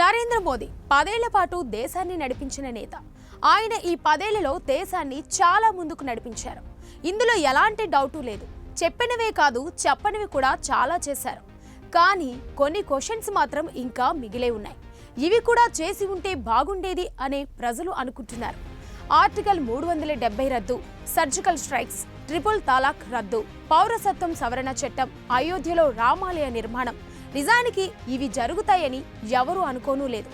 నరేంద్ర మోదీ పదేళ్ళ పాటు దేశాన్ని నడిపించిన నేత. ఆయన ఈ పదేళ్ళలో దేశాన్ని చాలా ముందుకు నడిపించారు. ఇందులో ఎలాంటి డౌటు లేదు. చెప్పినవే కాదు చెప్పనివి కూడా చాలా చేశారు. కానీ కొన్ని క్వశ్చన్స్ మాత్రం ఇంకా మిగిలే ఉన్నాయి. ఇవి కూడా చేసి ఉంటే బాగుండేది అనే ప్రజలు అనుకుంటున్నారు. ఆర్టికల్ మూడు వందల డెబ్బై రద్దు సర్జికల్ స్ట్రైక్స్ ట్రిపుల్ తలాక్ రద్దు పౌరసత్వం సవరణ చట్టం అయోధ్యలో రామాలయ నిర్మాణం నిజానికి ఇవి జరుగుతాయని ఎవరూ అనుకోనూ లేదు.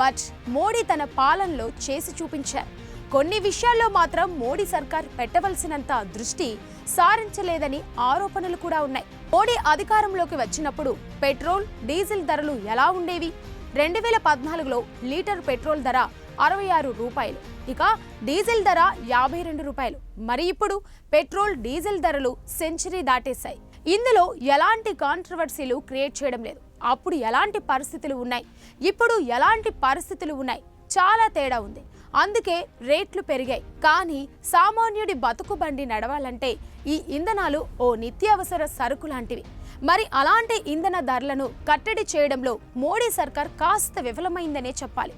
బట్ మోడీ తన పాలనలో చేసి చూపించారు. కొన్ని విషయాల్లో మాత్రం మోడీ సర్కార్ పెట్టవలసినంత దృష్టి సారించలేదని ఆరోపణలు కూడా ఉన్నాయి. మోడీ అధికారంలోకి వచ్చినప్పుడు పెట్రోల్ డీజిల్ ధరలు ఎలా ఉండేవి? రెండు వేల పద్నాలుగులో లీటర్ పెట్రోల్ ధర అరవై ఆరు రూపాయలు. ఇక డీజిల్ ధర యాభై రెండు రూపాయలు. మరి ఇప్పుడు పెట్రోల్ డీజిల్ ధరలు సెంచరీ దాటేశాయి. ఇందులో ఎలాంటి కాంట్రవర్సీలు క్రియేట్ చేయడం లేదు. అప్పుడు ఎలాంటి పరిస్థితులు ఉన్నాయి? ఇప్పుడు ఎలాంటి పరిస్థితులు ఉన్నాయి? చాలా తేడా ఉంది. అందుకే రేట్లు పెరిగాయి. కానీ సామాన్యుడి బతుకు బండి నడవాలంటే ఈ ఇంధనాలు ఓ నిత్యావసర సరుకు లాంటివి. మరి అలాంటి ఇంధన ధరలను కట్టడి చేయడంలో మోడీ సర్కార్ కాస్త విఫలమైందనే చెప్పాలి.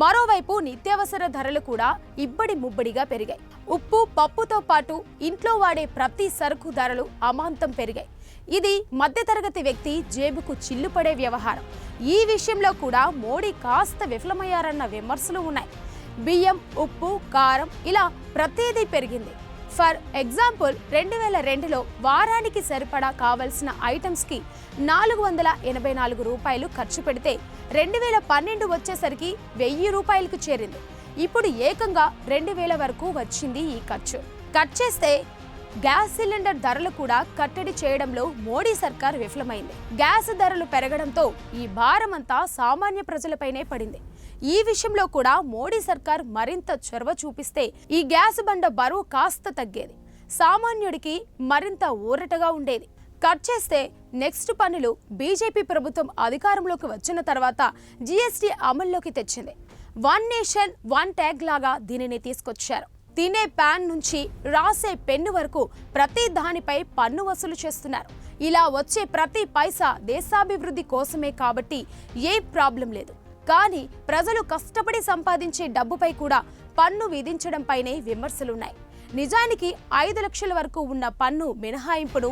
మరోవైపు నిత్యావసర ధరలు కూడా ఇబ్బడి ముబ్బడిగా పెరిగాయి. ఉప్పు పప్పుతో పాటు ఇంట్లో వాడే ప్రతి సరుకు ధరలు అమాంతం పెరిగాయి. ఇది మధ్యతరగతి వ్యక్తి జేబుకు చిల్లుపడే వ్యవహారం. ఈ విషయంలో కూడా మోడీ కాస్త విఫలమయ్యారన్న విమర్శలు ఉన్నాయి. బియ్యం ఉప్పు కారం ఇలా ప్రతిదీ పెరిగింది. ఫర్ ఎగ్జాంపుల్ రెండు వేల రెండులో వారానికి సరిపడా కావలసిన ఐటమ్స్కి నాలుగు వందల ఎనభై నాలుగు రూపాయలు ఖర్చు పెడితే రెండు వేల పన్నెండు వచ్చేసరికి వెయ్యి రూపాయలకు చేరింది. ఇప్పుడు ఏకంగా రెండు వేల వరకు వచ్చింది ఈ ఖర్చు. కట్ చేస్తే గ్యాస్ సిలిండర్ ధరలు కూడా కట్టడి చేయడంలో మోడీ సర్కార్ విఫలమైంది. గ్యాస్ ధరలు పెరగడంతో ఈ భారమంతా సామాన్య ప్రజలపైనే పడింది. ఈ విషయంలో కూడా మోడీ సర్కార్ మరింత చొరవ చూపిస్తే ఈ గ్యాస్ బండ బరువు కాస్త తగ్గేది. సామాన్యుడికి మరింత ఊరటగా ఉండేది. కట్ చేస్తే నెక్స్ట్ పనులు బీజేపీ ప్రభుత్వం అధికారంలోకి వచ్చిన తర్వాత జీఎస్టీ అమల్లోకి తెచ్చింది. వన్ నేషన్ వన్ ట్యాగ్ లాగా దీనిని తీసుకొచ్చారు. తినే ప్యాన్ నుంచి రాసే పెన్ను వరకు ప్రతి దానిపై పన్ను వసూలు చేస్తున్నారు. ఇలా వచ్చే ప్రతి పైసా దేశాభివృద్ధి కోసమే కాబట్టి ఏ ప్రాబ్లం లేదు. కానీ ప్రజలు కష్టపడి సంపాదించే డబ్బుపై కూడా పన్ను విధించడంపైనే విమర్శలున్నాయి. నిజానికి ఐదు లక్షల వరకు ఉన్న పన్ను మినహాయింపును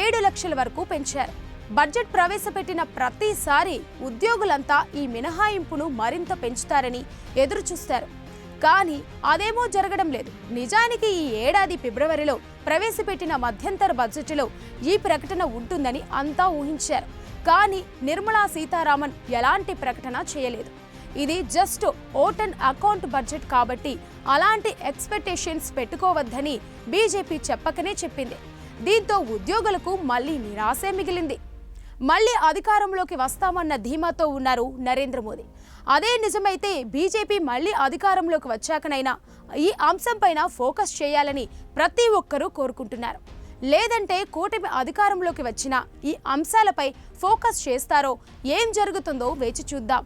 ఏడు లక్షల వరకు పెంచారు. బడ్జెట్ ప్రవేశపెట్టిన ప్రతిసారి ఉద్యోగులంతా ఈ మినహాయింపును మరింత పెంచుతారని ఎదురుచూస్తారు. కానీ అదేమో జరగడం లేదు. నిజానికి ఈ ఏడాది ఫిబ్రవరిలో ప్రవేశపెట్టిన మధ్యంతర బడ్జెట్లో ఈ ప్రకటన ఉంటుందని అంతా ఊహించారు. కానీ నిర్మలా సీతారామన్ ఎలాంటి ప్రకటన చేయలేదు. ఇది జస్ట్ ఓటన్ అకౌంట్ బడ్జెట్ కాబట్టి అలాంటి ఎక్స్పెక్టేషన్స్ పెట్టుకోవద్దని బీజేపీ చెప్పకనే చెప్పింది. దీంతో ఉద్యోగులకు మళ్ళీ నిరాశే మిగిలింది. మళ్ళీ అధికారంలోకి వస్తామన్న ధీమాతో ఉన్నారు నరేంద్ర మోదీ. అదే నిజమైతే బీజేపీ మళ్ళీ అధికారంలోకి వచ్చాకనైనా ఈ అంశంపైన ఫోకస్ చేయాలని ప్రతి ఒక్కరూ కోరుకుంటున్నారు. లేదంటే కూటమి అధికారంలోకి వచ్చిన ఈ అంశాలపై ఫోకస్ చేస్తారో ఏం జరుగుతుందో వేచి చూద్దాం.